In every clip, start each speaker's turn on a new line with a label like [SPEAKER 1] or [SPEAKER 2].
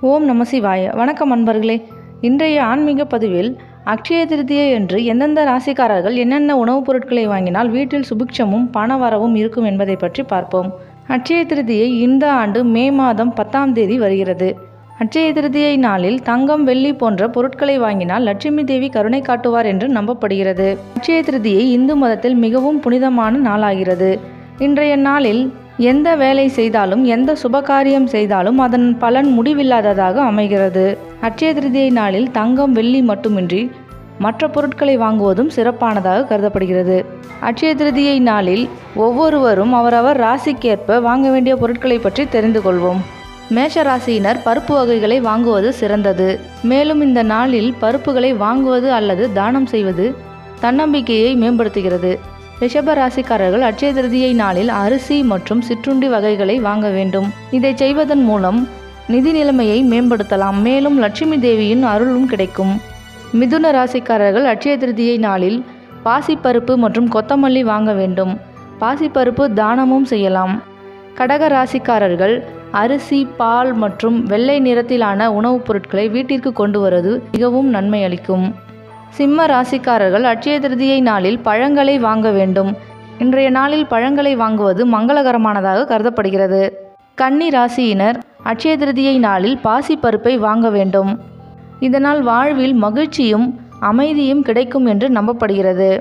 [SPEAKER 1] ஓம் நம சிவாய. வணக்கம் அன்பர்களே. இன்றைய ஆன்மீக பதிவில் அக்ஷய திருதியை என்று எந்தெந்த ராசிக்காரர்கள் என்னென்ன உணவுப் பொருட்களை வாங்கினால் வீட்டில் சுபிக்ஷமும் பணவரவும் இருக்கும் என்பதை பற்றி பார்ப்போம். அட்சய திருதியை இந்த ஆண்டு மே மாதம் பத்தாம் தேதி வருகிறது. அட்சய திருதியை நாளில் தங்கம் வெள்ளி போன்ற பொருட்களை வாங்கினால் லட்சுமி தேவி கருணை காட்டுவார் என்று நம்பப்படுகிறது. அட்சய திருதியை இந்து மதத்தில் மிகவும் புனிதமான நாளாகிறது. இன்றைய நாளில் எந்த வேலை செய்தாலும் எந்த சுபகாரியம் செய்தாலும் அதன் பலன் முடிவில்லாததாக அமைகிறது. அட்சய திருதியை நாளில் தங்கம் வெள்ளி மட்டுமின்றி மற்ற பொருட்களை வாங்குவதும் சிறப்பானதாக கருதப்படுகிறது. அட்சய திருதியை நாளில் ஒவ்வொருவரும் அவரவர் ராசிக்கேற்ப வாங்க வேண்டிய பொருட்களை பற்றி தெரிந்து கொள்வோம். மேஷ ராசியினர் பருப்பு வகைகளை வாங்குவது சிறந்தது. மேலும் இந்த நாளில் பருப்புகளை வாங்குவது அல்லது தானம் செய்வது தன்னம்பிக்கையை மேம்படுத்துகிறது. ரிஷப ராசிக்காரர்கள் அட்சய திருதியை நாளில் அரிசி மற்றும் சிற்றுண்டி வகைகளை வாங்க வேண்டும். இதை செய்வதன் மூலம் நிதி நிலைமையை மேம்படுத்தலாம். மேலும் லட்சுமி தேவியின் அருளும் கிடைக்கும். மிதுன ராசிக்காரர்கள் அட்சய திருதியை நாளில் பாசிப்பருப்பு மற்றும் கொத்தமல்லி வாங்க வேண்டும். பாசிப்பருப்பு தானமும் செய்யலாம். கடக ராசிக்காரர்கள் அரிசி பால் மற்றும் வெள்ளை நிறத்திலான உணவுப் பொருட்களை வீட்டிற்கு கொண்டு வருவது மிகவும் நன்மை அளிக்கும். சிம்ம ராசிக்காரர்கள் அட்சய திருதியை நாளில் பழங்களை வாங்க வேண்டும். இன்றைய நாளில் பழங்களை வாங்குவது மங்களகரமானதாக கருதப்படுகிறது. கன்னி ராசியினர் அட்சய திருதியை நாளில் பாசி பருப்பை வாங்க வேண்டும். இதனால் வாழ்வில் மகிழ்ச்சியும் அமைதியும் கிடைக்கும் என்று நம்பப்படுகிறது.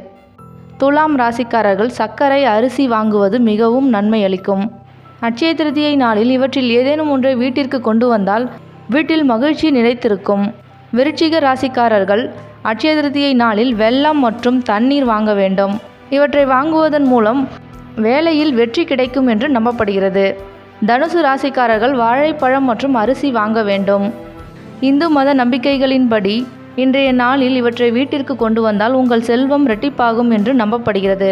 [SPEAKER 1] துலாம் ராசிக்காரர்கள் சர்க்கரை அரிசி வாங்குவது மிகவும் நன்மை அளிக்கும் அட்சய திருதியை நாளில் இவற்றில் ஏதேனும் ஒன்றை வீட்டிற்கு கொண்டு வந்தால் வீட்டில் மகிழ்ச்சி நிலைத்திருக்கும். விருச்சிக ராசிக்காரர்கள் அட்சய நாளில் வெள்ளம் மற்றும் தண்ணீர் வாங்க வேண்டும். இவற்றை வாங்குவதன் மூலம் வேலையில் வெற்றி கிடைக்கும் என்று நம்பப்படுகிறது. தனுசு ராசிக்காரர்கள் வாழைப்பழம் மற்றும் அரிசி வாங்க வேண்டும். இந்து மத நம்பிக்கைகளின்படி இன்றைய நாளில் இவற்றை வீட்டிற்கு கொண்டு வந்தால் உங்கள் செல்வம் இரட்டிப்பாகும் என்று நம்பப்படுகிறது.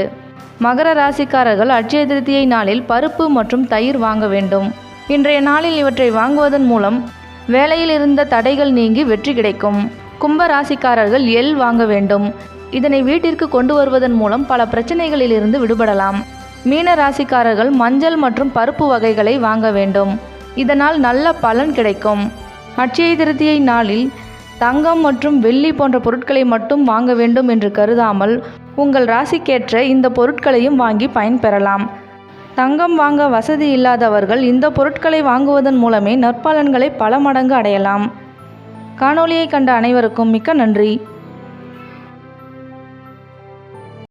[SPEAKER 1] மகர ராசிக்காரர்கள் அட்சயதிருத்தியை நாளில் பருப்பு மற்றும் தயிர் வாங்க வேண்டும். இன்றைய நாளில் இவற்றை வாங்குவதன் மூலம் வேலையில் இருந்த தடைகள் நீங்கி வெற்றி கிடைக்கும். கும்ப ராசிக்காரர்கள் வாங்க வேண்டும். இதனை வீட்டிற்கு கொண்டு வருவதன் மூலம் பல பிரச்சனைகளிலிருந்து விடுபடலாம். மீன ராசிக்காரர்கள் மஞ்சள் மற்றும் பருப்பு வகைகளை வாங்க வேண்டும். இதனால் நல்ல பலன் கிடைக்கும். அட்சய திருத்தியை நாளில் தங்கம் மற்றும் வெள்ளி போன்ற பொருட்களை மட்டும் வாங்க வேண்டும் என்று கருதாமல் உங்கள் ராசிக்கேற்ற இந்த பொருட்களையும் வாங்கி பயன்பெறலாம் தங்கம் வாங்க வசதி இல்லாதவர்கள் இந்த பொருட்களை வாங்குவதன் மூலமே நற்பலன்களை பல மடங்கு அடையலாம். காணொளியை கண்ட அனைவருக்கும் மிக்க நன்றி.